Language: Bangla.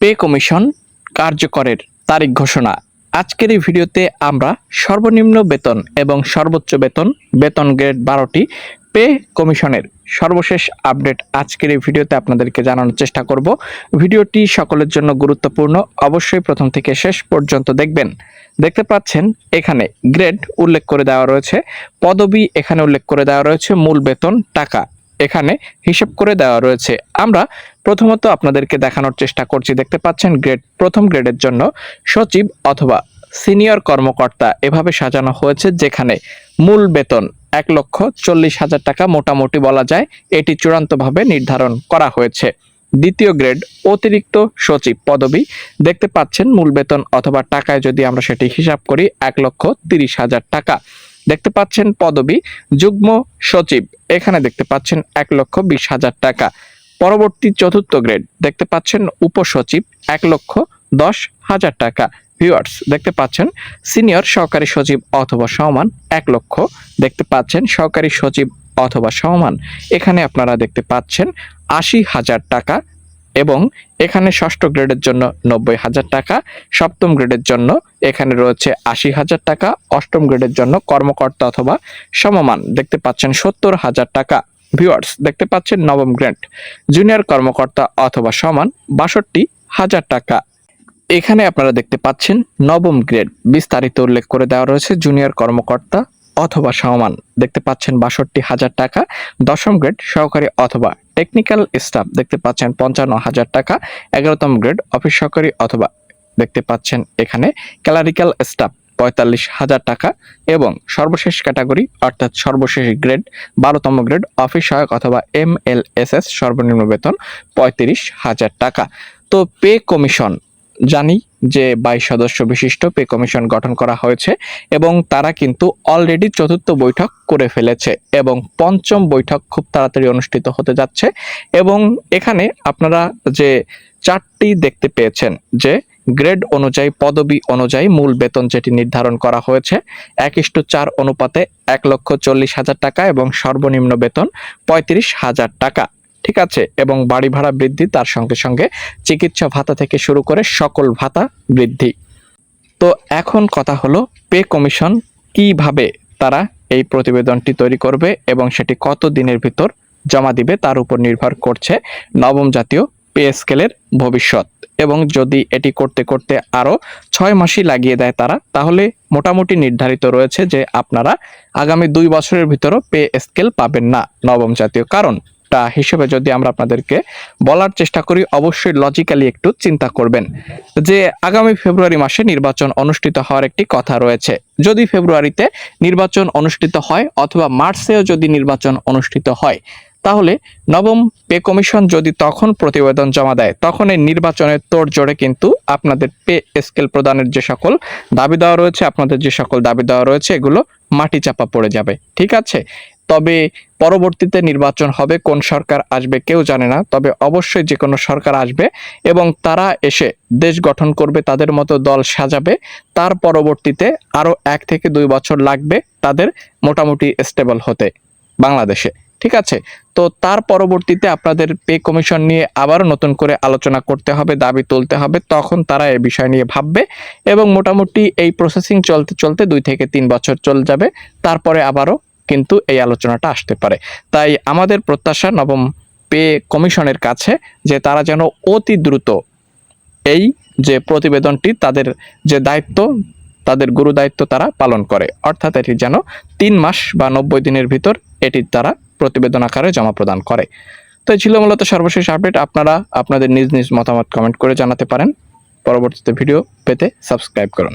পে কমিশন কার্যকরের তারিখ ঘোষণা। আজকের এই ভিডিওতে আমরা সর্বনিম্ন বেতন এবং সর্বোচ্চ বেতন বেতন গ্রেড বারোটি পে কমিশনের সর্বশেষ আপডেট আজকের এই ভিডিওতে আপনাদেরকে জানানোর চেষ্টা করব। ভিডিওটি সকলের জন্য গুরুত্বপূর্ণ। অবশ্যই প্রথম থেকে শেষ পর্যন্ত দেখবেন। দেখতে পাচ্ছেন, এখানে গ্রেড উল্লেখ করে দেওয়া রয়েছে। পদবি এখানে উল্লেখ করে দেওয়া রয়েছে মূল বেতন টাকা। এখানে হিসাব করে দেওয়া রয়েছে। আমরা প্রথমত আপনাদেরকে দেখানোর চেষ্টা করছি, দেখতে পাচ্ছেন গ্রেড, প্রথম গ্রেডের জন্য সচিব অথবা সিনিয়র কর্মকর্তা এভাবে সাজানো হয়েছে, যেখানে মূল বেতন এক লক্ষ চল্লিশ হাজার টাকা মোটামুটি বলা যায়। এটি চূড়ান্তভাবে নির্ধারণ করা হয়েছে। দ্বিতীয় গ্রেড, অতিরিক্ত সচিব পদবি, দেখতে পাচ্ছেন মূল বেতন অথবা টাকায় যদি আমরা সেটি হিসাব করি, এক লক্ষ তিরিশ হাজার টাকা। দেখতে পাচ্ছেন পদবি যুগ্ম সচিব। এখানে দেখতে পাচ্ছেন এক লক্ষ বিশ হাজার টাকা। পরবর্তী চতুর্থ গ্রেড দেখতে পাচ্ছেন উপসচিব এক লক্ষ দশ হাজার টাকা। ভিউয়ার্স, দেখতে পাচ্ছেন সিনিয়র সহকারী সচিব অথবা সমান এক লক্ষ। দেখতে পাচ্ছেন সহকারী সচিব অথবা সমান এখানে আপনারা দেখতে পাচ্ছেন আশি হাজার টাকা এবং এখানে ষষ্ঠ গ্রেডের জন্য নব্বই হাজার টাকা, সপ্তম গ্রেডের জন্য এখানে রয়েছে আশি হাজার টাকা, অষ্টম গ্রেডের জন্য কর্মকর্তা অথবা সমমান। দেখতে পাচ্ছেন সত্তর হাজার টাকা। ভিউয়ার্স, দেখতে পাচ্ছেন নবম গ্রেড। জুনিয়র কর্মকর্তা অথবা সমান বাষট্টি হাজার টাকা। এখানে আপনারা দেখতে পাচ্ছেন নবম গ্রেড। বিস্তারিত উল্লেখ করে দেওয়া রয়েছে জুনিয়র কর্মকর্তা অথবা সমান। দেখতে পাচ্ছেন বাষট্টি হাজার টাকা। দশম গ্রেড সহকারী অথবা টেকনিক্যাল স্টাফ দেখতে পাচ্ছেন পঞ্চান্ন হাজার টাকা। এগারোতম গ্রেড অফিস সহকারী অথবা, দেখতে পাচ্ছেন এখানে ক্যালারিক্যাল স্টাফ পঁয়তাল্লিশ হাজার টাকা। এবং সর্বশেষ ক্যাটাগরি অর্থাৎ সর্বশেষ গ্রেড বারোতম গ্রেড অফিস সহায়ক অথবা এম এল এস এস সর্বনিম্ন বেতন পঁয়ত্রিশ হাজার টাকা। তো পে কমিশন জানি যে বাইশ সদস্য বিশিষ্ট পে কমিশন গঠন করা হয়েছে এবং তারা কিন্তু অলরেডি চতুর্থ বৈঠক করে ফেলেছে এবং পঞ্চম বৈঠক খুব তাড়াতাড়ি অনুষ্ঠিত হতে যাচ্ছে এবং এখানে আপনারা যে চারটি দেখতে পেয়েছেন যে গ্রেড অনুযায়ী, পদবি অনুযায়ী মূল বেতন যেটি নির্ধারণ করা হয়েছে এক ইস্টু চার অনুপাতে এক লক্ষ চল্লিশ হাজার টাকা এবং সর্বনিম্ন বেতন পঁয়ত্রিশ হাজার টাকা। ঠিক আছে এবং বাড়ি ভাড়া বৃদ্ধি তার সঙ্গে সঙ্গে চিকিৎসা ভাতা থেকে শুরু করে সকল ভাতা বৃদ্ধি। তো এখন কথা হলো পে কমিশন কীভাবে তারা এই প্রতিবেদনটি তৈরি করবে এবং সেটি কত দিনের ভিতর জমা দিবে তার উপর নির্ভর করছে নবম জাতীয় পে স্কেলের ভবিষ্যৎ। এবং যদি এটি করতে করতে আরও ছয় মাসই লাগিয়ে দেয় তারা, তাহলে মোটামুটি নির্ধারিত রয়েছে যে আপনারা আগামী দুই বছরের ভিতরও পে স্কেল পাবেন না নবম জাতীয়। কারণ টা হিসেবে যদি আমরা আপনাদেরকে বলার চেষ্টা করি, অবশ্যই লজিক্যালি একটু চিন্তা করবেন যে আগামী ফেব্রুয়ারি মাসে নির্বাচন অনুষ্ঠিত হওয়ার একটি কথা রয়েছে। যদি ফেব্রুয়ারিতে নির্বাচন অনুষ্ঠিত হয় অথবা মার্চেও যদি নির্বাচন অনুষ্ঠিত হয়, তাহলে নবম পে কমিশন যদি তখন প্রতিবেদন জমা দেয় তখন এই নির্বাচনের তোড় জোড়ে কিন্তু আপনাদের পে স্কেল প্রদানের যে সকল দাবি দেওয়া রয়েছে, আপনাদের যে সকল দাবি দেওয়া রয়েছে, এগুলো মাটি চাপা পড়ে যাবে। ঠিক আছে? তবে পরবর্তীতে নির্বাচন হবে, কোন সরকার আসবে কেউ জানে না, তবে অবশ্যই যে কোনো সরকার আসবে এবং তারা এসে দেশ গঠন করবে, তাদের মতো দল সাজাবে, তার পরবর্তীতে আরও এক থেকে দুই বছর লাগবে তাদের মোটামুটি স্টেবল হতে বাংলাদেশে, ঠিক আছে? তো তার পরবর্তীতে আপনাদের পে কমিশন নিয়ে আবারও নতুন করে আলোচনা করতে হবে, দাবি তুলতে হবে, তখন তারা এই বিষয় নিয়ে ভাববে এবং মোটামুটি এই প্রসেসিং চলতে চলতে দুই থেকে তিন বছর চলে যাবে, তারপরে আবারও কিন্তু এই আলোচনাটা আসতে পারে। তাই আমাদের প্রত্যাশা নবম পে কমিশনের কাছে যে তারা যেন অতি দ্রুত এই যে প্রতিবেদনটি তাদের যে দায়িত্ব, তাদের গুরু দায়িত্ব তারা পালন করে। অর্থাৎ এটি যেন তিন মাস বা নব্বই দিনের ভিতর এটি তারা প্রতিবেদন আকারে জমা প্রদান করে। তো ছিল মূলত সর্বশেষ আপডেট। আপনারা আপনাদের নিজ নিজ মতামত কমেন্ট করে জানাতে পারেন। পরবর্তীতে ভিডিও পেতে সাবস্ক্রাইব করুন।